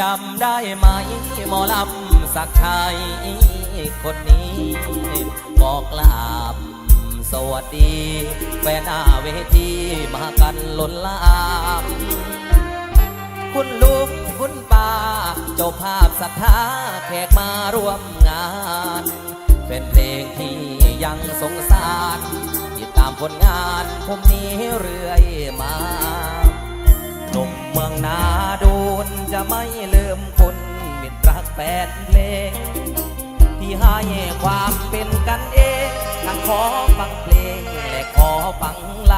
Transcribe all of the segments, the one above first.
จำได้ไหมหมอลำสักชัยคนนี้ บอกลาบสวัสดี แฟนหน้าเวทีมากันล้นลามคุณลุงคุณป้าเจ้าภาพศรัทธาแขกมาร่วมงาน เป็นเพลงที่ยังสงสารติดตามผลงานผมนี้เรื่อยมาหนุ่มเมืองนา ดูนจะไม่ลืมคุณมิตรรักแฟนเพลง ที่ให้ความเป็นกันเองทั้งขอฟังเพลงและขอฟังล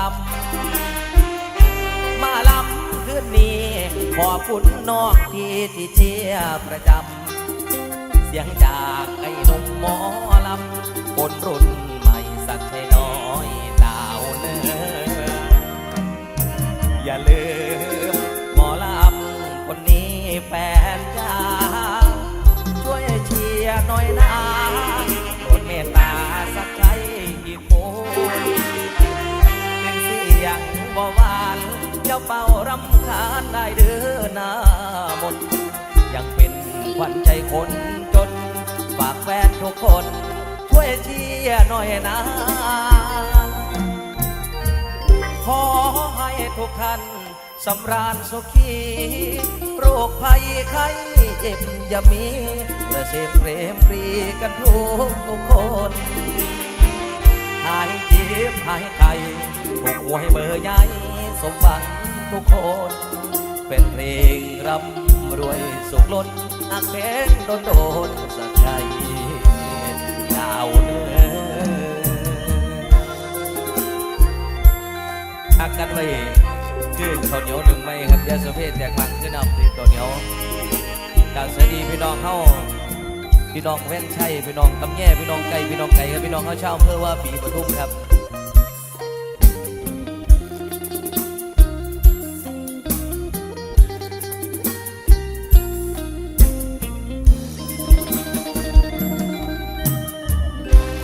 ำมาลำคืนนี้ขอบคุณนอกที่ที่เชียร์ประจำ เสียงจากไอ้หนุ่มหมอลำคนรุ่นใหม่สักหน้อยดาวเนื้ออย่าลืม หน่อยนะโปรดเมตตาสักใครอีกคนเป็นเสียงบ่หวานเจ้าเป่ารำคาญได้เด้อหน้ามนยังเป็นขวัญใจคนจน ฝากแฟนทุกคน ช่วยเชียร์หน่อยนะ ขอให้ทุกท่านสำราญสุขีโรคภัยไข้ จ็บอย่ามีประเสพเปรมปรีกันทุกทุกคน หายเจ็บหายไข้ถูกหวยเบอร์ใหญ่สมหวังทุกคน เป็นเพลงร่ำรวยสุขล้นอักเพลงโดนโดนสักใจดาวเนื้ออักกันไว้คือข้าวเหนียวหนึ่งไม่ครับยาสเพศแจกมันคือนนำที่ข้าวเหนียว กางสวัสดีพี่น้องเข้าพี่น้องแว่นชัยพี่น้องตำแย่พี่น้องไก่พี่น้องไก่ครับพี่น้องเข้าเช่าเพื่อว่าปีปทุมครับ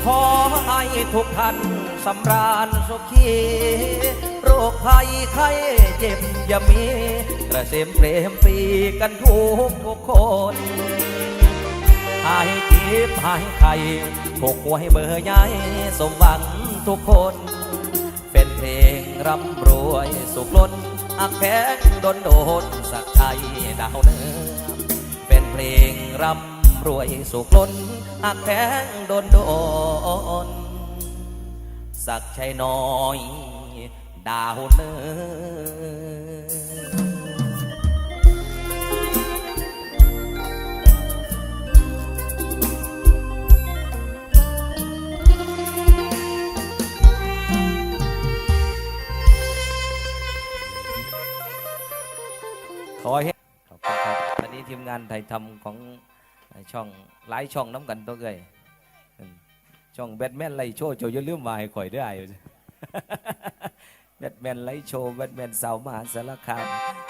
ขอให้ทุกท่านสำราญสุขี โรคภัยไข้เจ็บอย่ามี กระเสมเปรมปรีกันทุกทุกคนหายเจ็บหายไข้ถูกหวยเบอร์ใหญ่สมหวังทุกคน เป็นเพลงร่ำรวยสุขล้นอักแพงโดนโดนสักไทยดาวเนื้อเป็นเพลงร่ำรวยสุขล้นอักแพงโดนโดนสักชัยน้อย ดาวเนื้อ ขอให้ขอบคุณครับวันนี้ทีมงานไทยทำของช่องหลายช่องน้ำกันตัวเกยอืมช่องแบทแมนไลฟ์โชว์โจอย่าลืมมาให้ข่อยด้วยแบทแมนไลฟ์โชว์แบทแมนสาวมหาสารคาม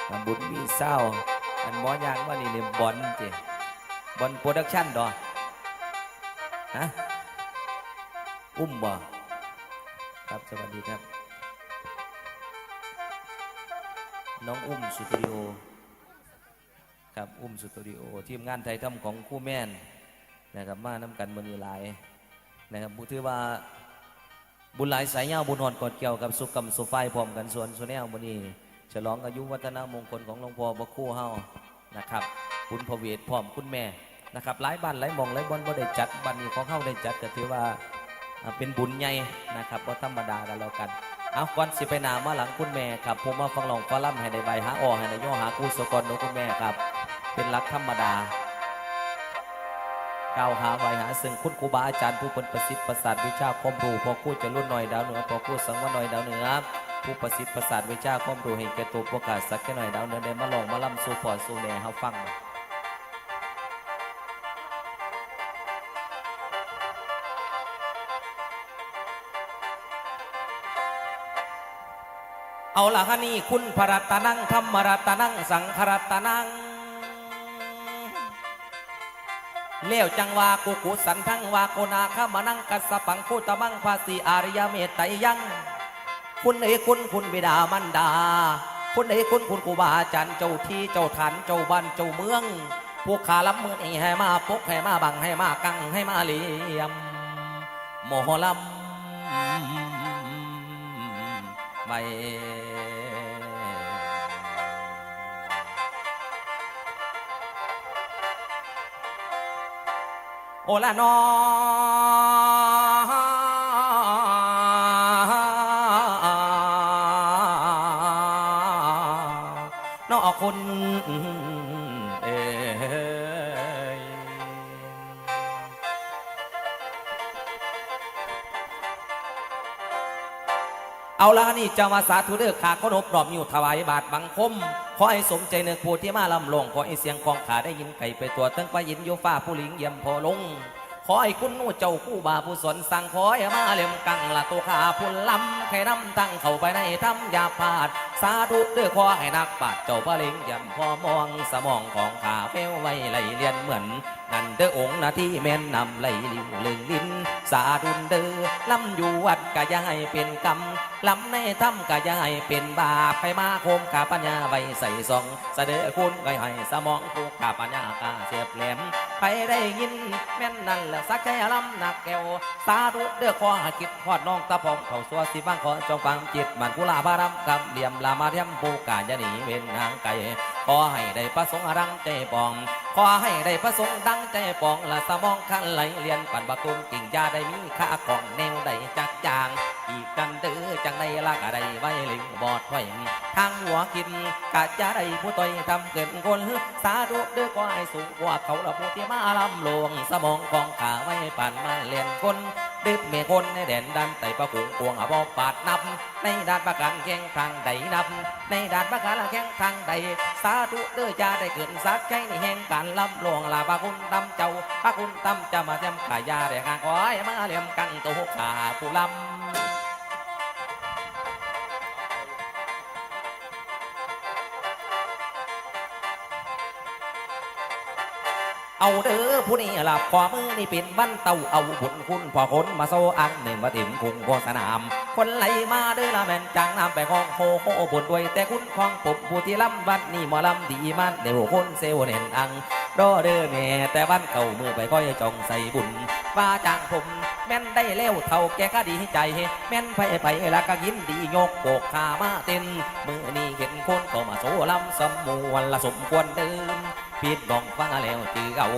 อ่าบุญมีเศร้าอันหมอยางว่านี่เนี่ยบอลเจบอลโปรดักชั่นดอฮะอุ้มบ่ครับสวัสดีครับ น้องอุ้มสตูดิโอ ครับอุ้มสตูดิโอทีมงานไทยทำของคู่แม่นนะครับมาน้ำกันบนหลายนะครับบุถือว่าบุญหลายสายยาบุญหอนกอดเกี่ยวกับสุกรรมสุไฟพร้อมกันส่วนส่วนแนววันนี้ฉลองอายุวัฒนมงคลของหลวงพ่อพระคู่เฮานะครับคุณพระเวทพร้อมคุณแม่นะครับหลายบ้านหลายมองหลายบอนบ่ได้จัดบ้านนี้ของเฮาได้จัดก็ถือว่าเป็นบุญใหญ่นะครับก็ธรรมดากันแล้วกันเอาก่อนสิไปหนามาหลังคุณแม่ครับผมมาฟังลองฟ้าล่ำให้ในใบหาออให้ในย่อหากู้สกอนของคุณแม่ครับ เป็นหลักธรรมดากล่าวหาไวหาซึ่งคุณครูบาอาจารย์ผู้เป็นประสิทธิ์ประสาทวิชาความรู้พอคู่จะรุ่นหน่อยดาวเหนือพอคู่สังวาหน่อยดาวเหนือผู้ประสิทธิ์ประสาทวิชาความรู้ให้แก่ตัวประกาศสักแค่หน่อยดาวเหนือได้มาลองมาล่ำสู่พอสู่แม่เฮาฟังเอาละฮะนี่คุณพระรัตนังธรรมรัตนังสังขรัตนัง เลี้ยวจังวากุกุสันทังวาโกนาขามานังกัสปังคุตมังภาษีอาริยเมตไตรยัง คุณเอคุณคุณบิดามันดาคนใดคนคุณครูบาจารย์เจ้าที่เจ้าฐานเจ้าบ้านเจ้าเมืองพวกขาล้ำมือนี่ให้มาปกให้มาบังให้มากังให้มาเลียมหมอลำไม่ โอละนอนอ ละนี่เจ้ามาสาธุเด้อขาขนบรอบนิ้วถวายบาทบังคม ขอให้สมใจเนื้อผู้ที่มาลำลงขอให้เสียงของขาได้ยินไก่ไปตัวตั้งไปยินโยฟ้าผู้หลิงเยี่ยมพอลง ขอให้คุณนู่เจ้าคู่บาผู้สนสั่งขอให้มาเลี่ยมกังละตัวขาพุ่นลำให้น้ำตั้งเข้าไปในถ้ำยาพลาด สาธุเด้อขอให้นักปาดเจ้าพระลิงเยี่ยมพอมองสมองของขาเฟ้วไว้ไหลเลียนเหมือนันเด้อองค์นาที่แม่นนำไหลลิวลึงลิ้น สาดุนเด้อลำอยู่วัดกะยังให้เป็นกรรมลำในถ้ำกะยังให้เป็นบาปไปมาโคมขาปัญญาไว้ใส่ซองเสดคุณไว้ให้สมองผูกขาปัญญากาเสียบแหลมไปได้ยินแม่นนั่นแหละสักใจลำหนักแก้วสาธุเด้อขอหากิจพอดน้องตะพองเขาสัวสิบ้างขอจงฟังจิตมันกุลาบารำกำเหลี่ยมลามาเทียมปูกาจะหนีเว้นทางไกลขอให้ได้ประสงค์รังใจปอง ขอให้ได้ประสงค์ดังใจปองละสมองคันไหลเลียนปันบักตุมกิ่งยาได้มีค่าของแนวใดจักจาง อีกกันเด้อจังได้ลากะได้ไว้ลิงบอดไว้ทางหัวกินกะจะได้ผู้ต่อยทำเกินคนสาธุเด้อก็ให้สูงกว่าเขาละผู้ที่มาลำลวง สมองของขาไว้ปั่นมาเลียนคน ดึบเมคนในแดนดันไต่ประกุงกวงอบอปาดนับ ในด้านประกันแข่งทางใดนับ ในด้านประกันแข่งทางใด สาธุเด้อจะได้เกิดสักใจในแห่งการลำลวงลาประคุณตำเจ้าประคุณตำจะมาเทียมขายาแด้ข้างคอยมาเลี่ยมกังตัวขาผู้ลำ เอาเด้อผู้นี้หลับขวามือนี่เป็นบ้านเต่าเอาบุญคุณพอคนมาโซอันหนึ่งมาถิ่มคุงโฆสนาม คนไหลมาเด้อละแม่นจังน้ำไปคองโคโคบุญด้วย แต่คุณคองปบผู้ที่ลำวันนี่หมอลำดีมันเดี๋ยวคนเซลเน่นอังดอเด้อแม่แต่บ้านเก่ามือไปก้อยจองใส่บุญว่าจ้างผมแม่นได้เลี้ยวเท่าแกก็ดีใจ แม่นไปไปแล้วก็ยิ้มดีโยกโบกขามาเต้นมือนี่เห็นคนก็มาโซลำสมมวนละสมควรเดิม ปิดดองฟังแล้วจือเอา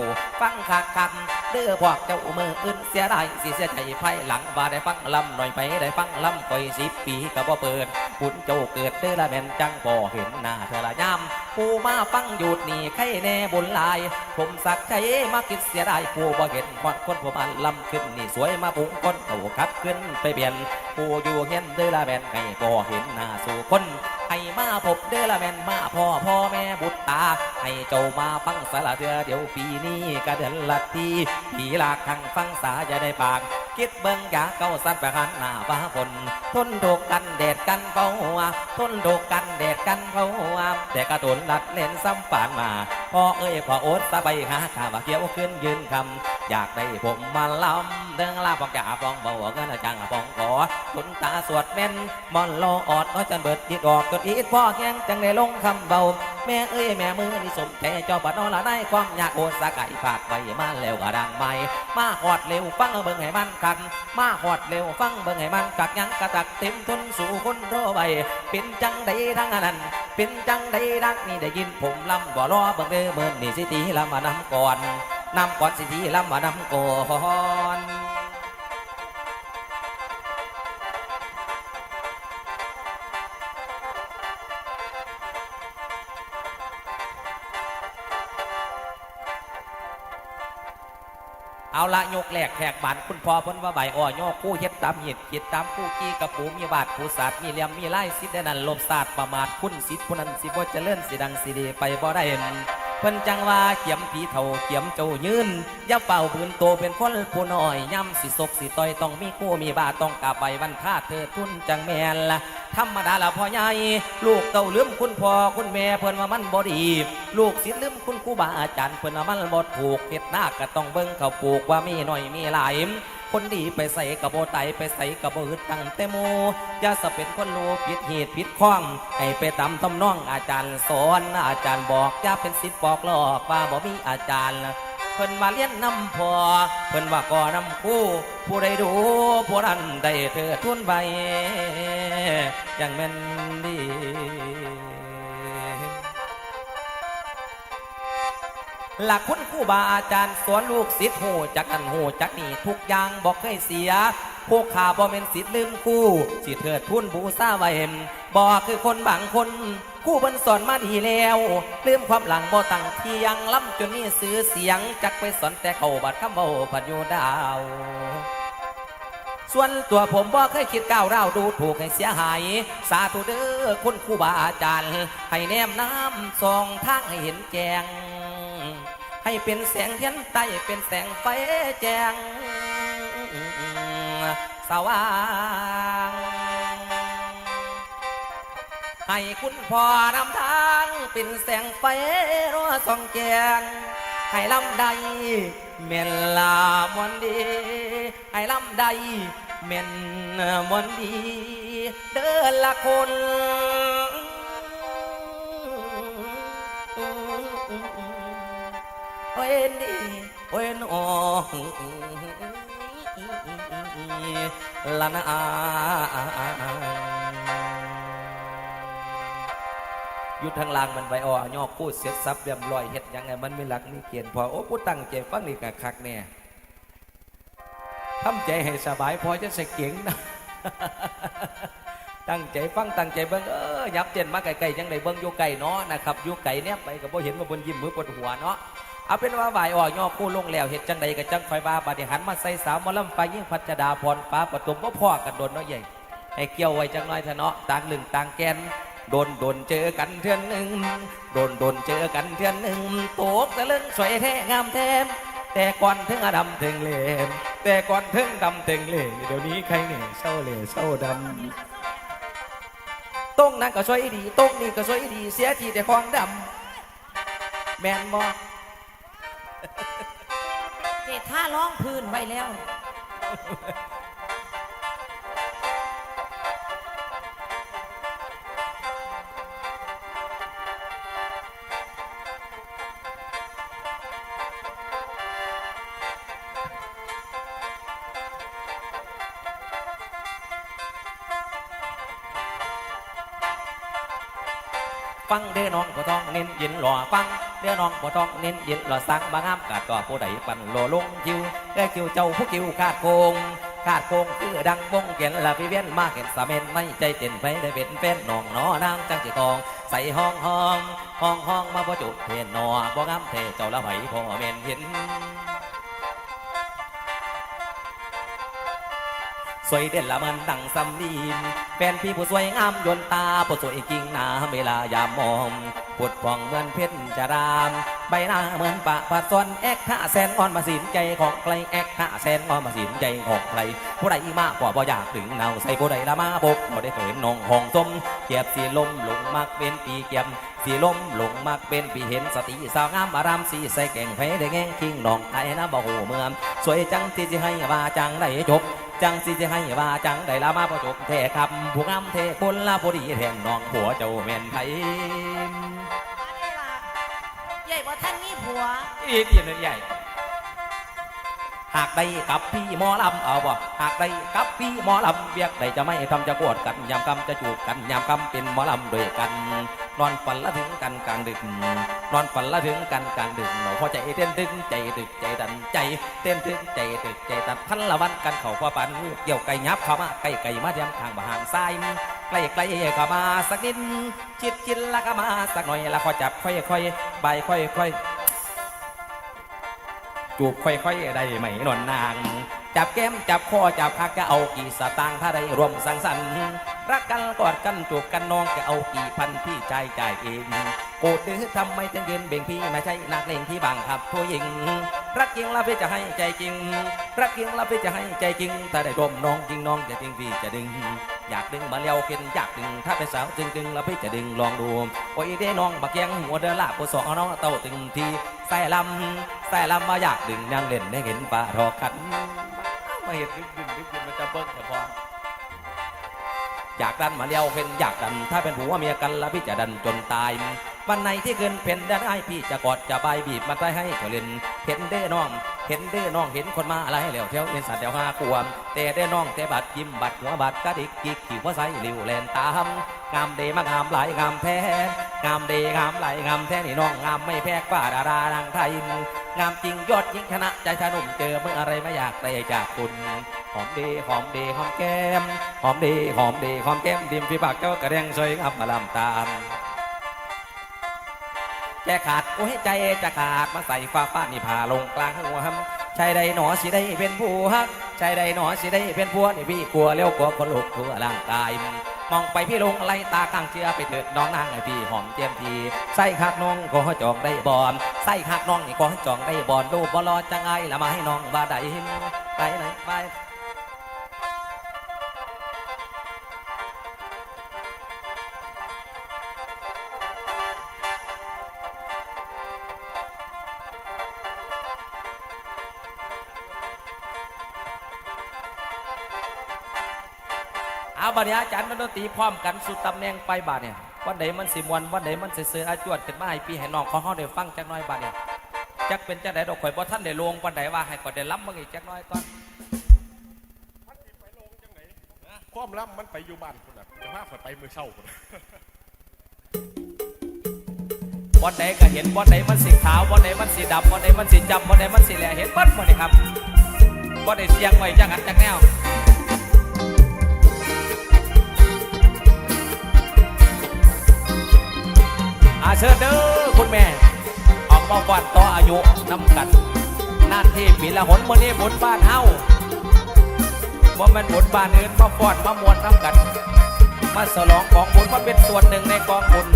ฟังคักคักเด้อพวกเจ้ามืออื่นเสียได้สิเสียใจภายหลังว่าได้ฟังลำหน่อยไปได้ฟังลำก่อยสิบปีก็บ่เปิดคุณเจ้าเกิดเด้อละแม่นจังบ่เห็นหน้าเธอละยามผู้มาฟังหยุดนี่ใครแน่บุญลาย ผมสักใจมาคิดเสียไดายผู้บ่เห็นควันคนผมอันลำขึ้นนี่สวยมาปุงคนเต่าขับขึ้นไปเปลี่ยนผู้อยู่เห็นเด้อละแม่นใครบ่เห็นหน้าสู่คน ให้มาพบเด้อละแม่นมาพ่อพ่อแม่บุตรตา ให้เจ้ามาฟังสละเถือเดี๋ยวปีนี้กระเดินละทีผีลากทางฟังสาจะได้ปาก คิดเบิ่งอยากเก้าสัตว์ประหันหน้าฟ้าฝนทนโดกกันแดดกันเบาหัวทนโดกกันแดดกันเบาหัวแต่กระตุนลัดเล่นซ้ำปานมาพ่อเอ้ยพ่อโอ๊ตสบายหาข้าว่าเกี่ยวขึ้นยืนคำอยากได้ผมมาลำเดิงลาบอกจ่าฟองเบาเงินจังฟองขอคุณตาสวดเม่นมอนโลออดน้อยจันเบิดยิดออกจนอีดพ่อแข้งจังได้ลงคำเบา แม่เอ้ยแม่มือนี่สมใจเจ้าบัดนอนละได้ความอยากโอสะไก่ฝากไว้มาแล้วก็ดังใบมาหอดเร็วฟังเบิ่งให้มันคันมาหอดเร็วฟังเบิ่งให้มันกักยังกระตักเต็มทุนสู่คนรอใบเป็นจังใดทั้งนั้น เป็นจังได้ดังนี่ได้ยินผมลำบ่รอเบิ่งเด้อเบิ่งนี่สิตีลำมานำก่อนนำก่อนสิตีลำมานำก่อน เอาละยกแหลกแขกบานคุณพ่อพ้นว่าใบอ่อยอคู่เฮ็ดตามหิดคิดตามคู่กี้กระปูมีบาดผู้ศาสตร์มีเหลี่ยมมีไล่สิทธิ์ดนันลบศาสตร์ประมาทคุณสิทธิ์ผู้นั้นสิบ่เจริญสิดังสิดีไปบ่ได้ พิ่นจังว่าเขียมผีเท่าเขียมเจ้ายืนย่าเป่าปืนโตเป็นคนผู้น้อยย่ำสิศกสิต่อยต้องมีคู่มีบาต้องกลับไปวันค่าเธอทุนจังแม่นละธรรมดาละพ่อใหญ่ลูกเต้าลืมคุณพ่อคุณแม่เพิ่นว่ามันบ่ดีลูกศิลืมคุณครูบาอาจารย์เพิ่นว่ามันบ่ถูกเฮ็ดหน้าก็ต้องเบิ่งเขาปลูกว่ามีหน่อยมีหลาย คนดีไปใส่กระโบไตไปใส่กระโบอึดตั้งแต่มูอย่าสะเป็นคนโลผิดเหตุผิดข้อง ให้ไปตามตำน้องอาจารย์สอนอาจารย์บอกอย่าเป็นสิทธิ์บอกหลอกว่าบ่มีอาจารย์เพิ่นมาเลี้ยนนำพอเพิ่นว่าก่อนำคู่ ผู้ใดดูผู้นั้นได้เถิดทุนใบอย่างแม่นดี หลักคุณครูบาอาจารย์สอนลูกศิษย์หูจักกันหูจักนี่ทุกอย่างบอกเคยเสีย พวกข้าบ่เป็นศิษย์ลืมคู่สิเถิดทุนบูซาไว้เห็มบ่คือคนบางคนครู่เพิ่นสอนมาดีแล้วลืมความหลังบ่ตั้งที่ยังล้ำจนมีซื้อเสียง จักไปสอนแต่เขาบัดคำเบาพัดอยู่ดาว ส่วนตัวผมบ่เคยคิดก้าวร้าวดูถูกให้เสียหาย สาธุเด้อคุณครูบาอาจารย์ ให้แนมน้ำส่องทางให้เห็นแจง ให้เป็นแสงเทียนใต้เป็นแสงไฟแจงสว่างให้คุณพ่อนำทางเป็นแสงไฟรัวส่องแจงให้ลำใดเม่นลามวนดีให้ลำใดเม่นมวนดี เดินละคน ยนี่โอ้ยนอละนาอยู่ทางล่างมันไว้อ่อยอกพูดเสียซับเรียมลอยเฮ็ดยังไงมันไมีหลักมีเกียนพอโอ้ผู้ตั้งใจฟังนี่กะคักแน่ทำใจให้สบายพอจะใส่เก่งนะตั้งใจฟังตั้งใจเบิ่งเออยับเจนมาไกลๆจังไดเบิ่งอยู่ไกลเนาะนะครับอยู่ไกลเนี่ยไปก็บ่เห็นมาบนยิ้มมือปวดหัวเนาะ เอาเป็นว่าบ่ายอ่อยอคู่ลงแล้วเฮ็ดจังใดก็จังไฟว่าบาดหันมาใส่สาวมอลำไฟยิ่งพัชดาพรฟ้าประตุมบ่พ่อกันโดนเนาะใหญ่ให้เกี่ยวไว้จังน้อยเถนาะต่างลึงต่างแกนโดนโดนเจอกันเทื่อนหนึ่งโดนโดนเจอกันเทื่อนหนึ่งโตกตะลึงสวยแท้งามแท้แต่ก่อนถึงอดำถึงเหลมแต่ก่อนถึงดำถึงเหลมเดี๋ยวนี้ใครเนี่ยเศร้าเหลเศร้าดำตรงนั้นก็สวยดีตรงนี้ก็สวยดีเสียทีแต่ของดำแมนบอเด็ดท่าร้องพื้นไว้แล้ว ฟังเด้อน้องบ่ต้องเน้นยินหล่อฟัง เด้อน้องบ่ต้องเน้นยินหล่อสั่งบางงามกาดก็ผู้ใดปั่นโลลงคิวได้คิวเจ้าผู้คิวขาดโกงขาดโกงคือดังวงเขียนละพี่เวียนมาเห็นสะเม็นไม่ใจเต้นไปได้เป็นแฟนน้องน้อนางจังจิกองใส่ห้องห้องห้องห้องมาบ่จุดเพนนอบ่งามเทเจ้าละไหพ่อแม่นเห็นสวยเด่นละมันดังสำลีนแฟนพี่ผู้สวยงามยนตาผู้สวยจริงหนาเวลายามมอง ปวดพองเหมือนเพชรจาราม ใบหน้าเหมือนปะปัดซอนแอกท่าแสนอ่อนมาสินใจของใครแอกท่าแสนอ่อนมาสินใจของใครผู้ใดมากกว่าบ่อยากถึงเนาใส่ผู้ใดละมาบกบ่ได้เคยนองห้องสมเกียบสีลมหลงมักเป็นปีเกียมสีลมหลงมักเป็นปีเห็นสติสาวงามอารามสีใส่แก่งไผได้แง่งคิงนองไอ้นะบ่หูเมืองสวยจังที่จะให้ว่าจังได้จบ จังสิจะให้ว่าจังได้ละมาประจบเทคำผู้งามเทคนละผู้ดีแทนน้องผัวเจ้าแม่นไผใหญ่กว่าท่านมีผัวอีเดียนใหญ่หากได้กับพี่หมอลำเอาบ่หากได้กับพี่หมอลำเบียกได้จะไม่ทำจะกวดกันยามกำจะจูบกันยามกำเป็นหมอลำด้วยกัน นอนฝันละถึงกันกลางดึก นอนฝันละถึงกันกลางดึกหนอพอใจเต้นตึงใจตึกใจดันใจ เต้นตึงใจตึกใจตันพันละวันกันเขาพ่อปันเกี่ยวไก่ยับเข้ามาไก่ไก่มาเทียมทางบานทรายใกล้ใกล้เข้ามาสักนิดชิดชิดละก็มาสักหน่อยละพอจับค่อยค่อยใบค่อยค่อยจูบค่อยๆได้ไหมนวลนาง จับแก้มจับคอจับพักก็เอากี่สตางค์ถ้าได้รวมสังสรรค์รักกันกอดกันจูบกันน้องก็เอากี่พันพี่ใจายจ่ายเองโกรธหรือทำไมจึงยืนเบ่งพี่ไม่ใช่นักเลงที่บังคับผู้หญิง รักจริงแล้วพี่จะให้ใจจริง รักจริงแล้วพี่จะให้ใจจริงถ้าได้รวมน้องจริงน้องจะจริงพี่จะดึง อยากดึงมาเลี้ยวเข็นอยากดึง ถ้าเป็นสาวจริงจริงแล้วพี่จะดึงลองดูโอ้ยเด้น้องบักแยงหัวเดือลาบสองน้องเต้าตึงทีใส่ลำใส่ลำมาอยากดึงยังเล่นได้เห็นป่าทอขัน มาเห็นดึกดึกดึกดึกมันจะเบิ้งแต่พออยากดันมาเลี้ยวเป็นอยากดัน ถ้าเป็นผัวเมียกันแล้วพี่จะดันจนตาย วันไหนที่เกินเป็นได้พี่จะกอดจะใบบีบมันได้ให้ก็เล่นเห็นเด้น้อง เห็นเด้น้องเห็นคนมาอะไรแล้วเที่ยวเป็นสัตว์เดียวห้าขวมแต่เด้น้องแต่บัดยิ้มบัดหัวบัดกระดิกกิกขี่หัวใสหลิวแลนตามงามเดมางามหลายงามแท้งามเดงามหลายงามแท้นี่น้องงามไม่แพ้กว่าดารานางไทย งามจริงยอดยิ่งชนะใจชาหนุ่มเจอเมื่ออะไรไม่อยากได้จากคุณหอมดีหอมดีหอมแก้มหอมดีหอมดีหอมแก้มดิมฝีปากเจ้ากระเด้งสวยงามมาลำตามแค่ขาดกูให้ใจจะขาดมาใส่ฟ้าฟ้านี่พาลงกลางหัวหำชายใดหนอสิได้เป็นผู้ฮักชายใดหนอสิได้เป็นผัวนี่พี่กลัวเลี้ยวกลัวคนลุกทั่วร่างกาย มองไปพี่ลงอะไรตาข้างเชื่อไปเถิดน้องนางไอพี่หอมเจียมทีใส่คักน้องก็จองได้บอนใส่คักน้องนี่ก็จองได้บอลดูบอลอจังไงละมาให้น้องบาได้หินไปไหนไป เอาบัดนี้อาจารย์มันดนตรีพร้อมกันสุดตำแหน่งไปบาดเนี่ยวันไหนมันสิมวนวันไหนมันสิเสืออาจวดขึ้นมาให้พี่ให้น้องเขาเฮาได้ฟังจักหน้อยบาดเนี่ยจักเป็นจักไดดอกข่อยบ่ทันได้ลงปานใดว่าให้ก่อนได้ล้ำมึงอีกจักหน้อยก่อนมันสิไปลงจังไหนความล่ำมันไปอยู่บ้านคุณอะจะพาข่อยไปมือเช่าคุณวันไหนก็เห็นวันไหนมันสีขาววันไหนมันสีดำวันไหนมันสีจำวันไหนมันสีแหล่เห็นเบิ้ลหมดเลยครับวันไหนเสียงไว้จังอันจังแนว เชิญเด้อคุณแม่ ออกมาฟันต่ออายุน้ำกันหน้าที่ปีละหนมื่อนี้หมุนบ้านเฮาว่ามันหมุนบ้านอื่นมาฟอดมามวนน้ำกัน มาสลองของบุญมาเป็นส่วนหนึ่งในกองบุญ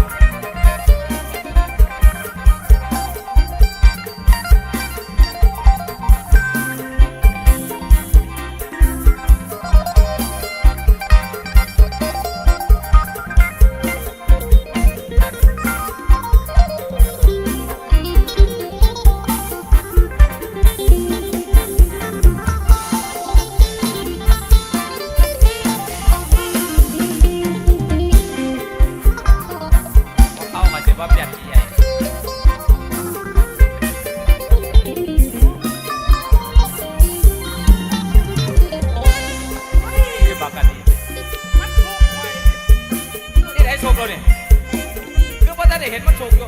เห็นมันโชคอยู่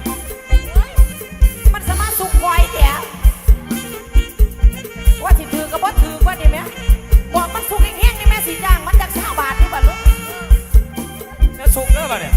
มันสามารถสุกคอยเดียวว่าสิถือกับว่าถือว่านี่แม่บอกมันสุกแห้งๆนี่แม่สีจ้างมันจากเช้าบาทนี่บ่ลูกแล้วโชคเด้อป่ะเนี่ย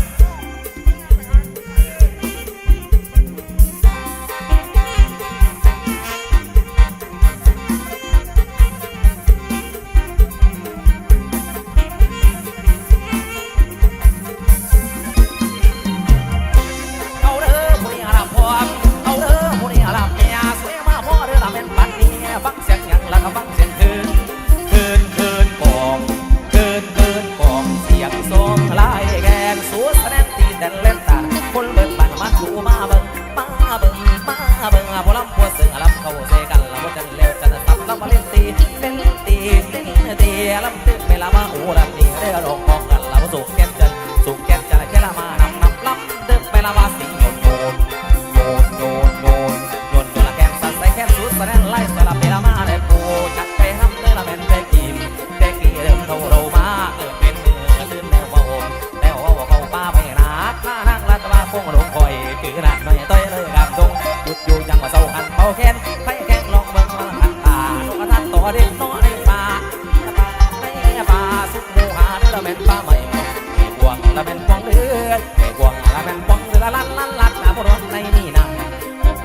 ละเป็นปองเลือดไอ้บวงละเป็นปองเลือดละลันลันลัดนะพวกเรในนี่นะ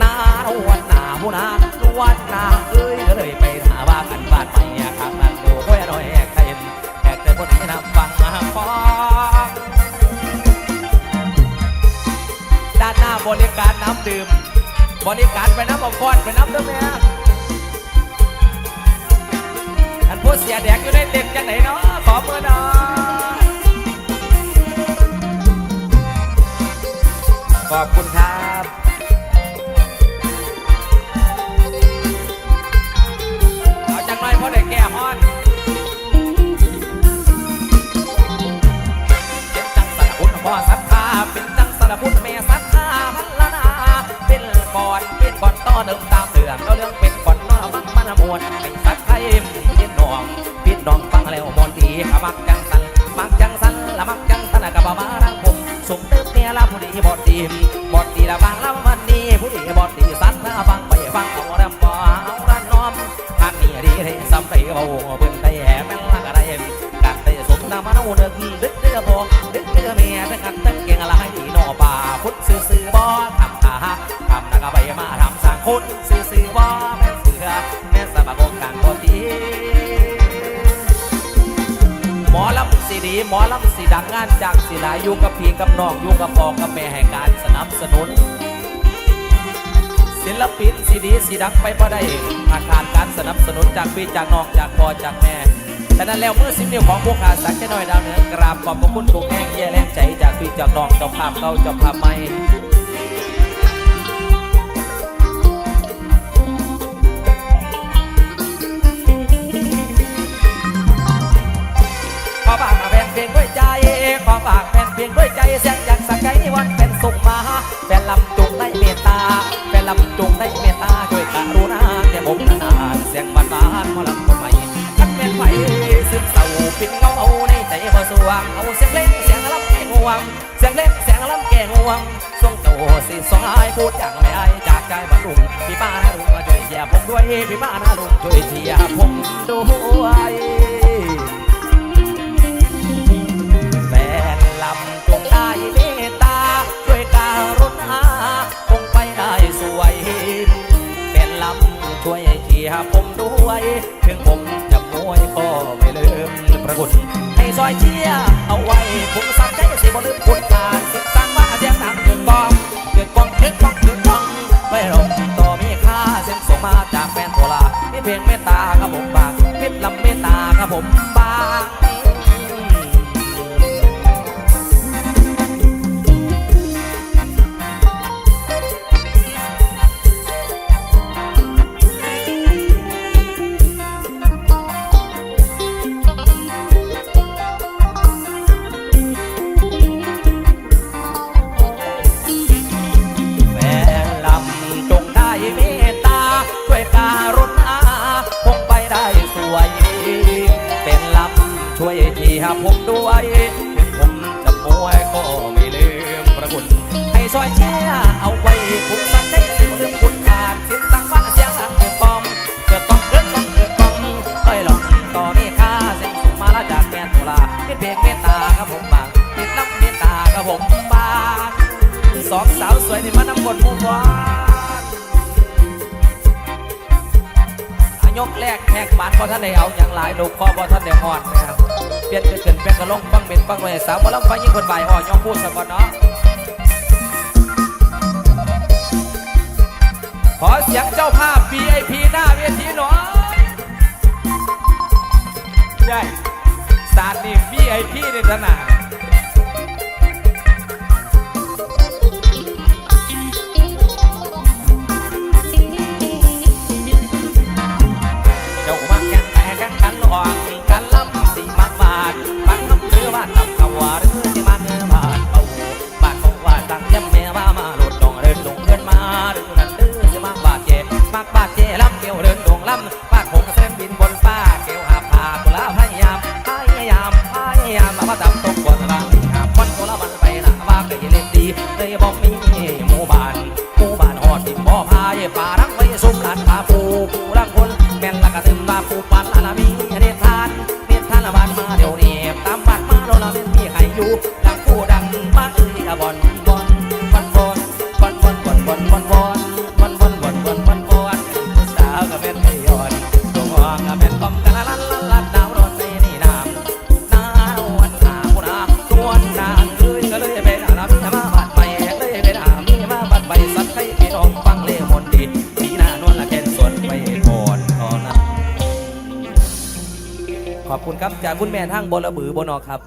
นาลวนนาผู้นาลวนนาเอ้ยก็เลยไปหาว่ากันบ้านไปเนี่ยข้างนั้นดูค่อยอร่อยแอกใครเห็นแอกแต่คนที่นำฟังมาฟังด้านหน้าบริการน้ำดื่ม บริการไปน้ำบอกก้อนไปน้ำด้วยแม่อันผู้เสียแดกอยู่ในเต็มจังไหนเนาะขอมือหน่อย ขอบคุณครับเอาจังไรพ่อเด็กแก่ฮอนเป็นจังสารพุทธพ่อสัทธาเป็นจังสารพุทธแม่สัทธาพันละนาเป็นก่อนเป็นก่อนต่อเดิมตามเดือนเราเรื่องเป็นก่อนนอมักมันมวนเป็นสัตว์ไทยเป็นน้องเป็นน้องฟังแล้วมนดีขมักจังสันมักจังสันละมักจังสันกับ่มารังผมสมเติม ละผู้ดีบอดดีบอดดีละบางละวันนี้ผู้ดีบอดดีสันละฟังไปฟังเอารำบ่เอาระน้อมทางนี้ดีให้ซ้ำไปเอาเบิ่งได้แห่แม่นละก็ได้กัดได้สมน้ำมันเอาเนื้อดึกเดือบอดึกเดือเมียทั้งกันทั้งเก่งอะไรหนอป่าพุทธซื่อๆบ่ทำตาทำนักใบมาทำสังคนซื่อๆบ่แม่นเสือแม่นสมากงกลางบ่ที หมอลำสีดีหมอลำสีดังงานจากสีลายอยู่กับพี่กับน้องอยู่กับพ่อกับแม่ให้การสนับสนุน ศิลปินสีดีสีดังไปพอได้อาคารการสนับสนุนจากพี่จากน้องจากพ่อจากแม่แต่นั้นแล้วเมื่อสิบนิ้วของพวกขาสักแค่น้อยดาวเหนือกราบขอบพระคุณทุกแห่งเยี่ยแรงใจจากพี่จากน้องเจ้าภาพเก่าเจ้าภาพใหม่ ลงด้วยใจ ขอฝากแฟนเพลงด้วยใจเสียงจากสักไกวันเป็นสุขมาแฟนลำจุงได้เมตตาแฟนลำจุงได้เมตตาช่วยกรุณาแก่ผมนานเสียงบานบานมอลำคนใหม่ทันเป็นไฟซึมเศร้าปิดเงาเอาในใจพอสว่างเอาเสียงเล่นเสียงลำแก่งวงเสียงเล่นเสียงลำแก่งวงทรงโตสิสองอายพูดอย่างไม่อายจากใจบรรลุงพี่ป้านาลุงช่วยเชียร์ผมด้วยพี่ป้านาลุงช่วยเชียร์ผมด้วย ช่วยเชียร์ผมด้วย ถึงผมจะมวยก็ไม่ลืมประกุนให้ซอยเชียเอาไว้ผมสักใจสิบ่ลืมคุณค่าสิสังว่าเสียงดังเกิดกองเกิดกองเกิดกองเกิดกองไม่ลงต่อมีค่าเส้นส่งมาจากแฟนโทรลามีเพลงเมตตาครับผมบางเพชรลำเมตตาครับผมบาง งหลายดูคอบอท่านเด้หอดนะครับเปลี่ยนเกินเป็นกระลงฟังเป็นฟังเลยสาวบอลำไฟยิ่งคนใบอ่อยองพูดสะกก่อนเนาะขอเสียงเจ้าภาพ VIP หน้าเวทีหน่อยใช่สาดนี่ VIP ในขนาด มากบาดเจลำเกี่ยวเดินดงลำปากหงเส้นบินบนฟ้าเกี่ยวหาผากุลาพยายามพยายามพยายามมาจับตกบนรังหาวันกุลามันไปหน้าว่าเคยเล่นดีเลยบอกมีหมู่บ้านหมู่บ้านหอดิบบ่อพายป่ารักไว้สุขลานป่าปูปู บ่ละบือบ่นอครับ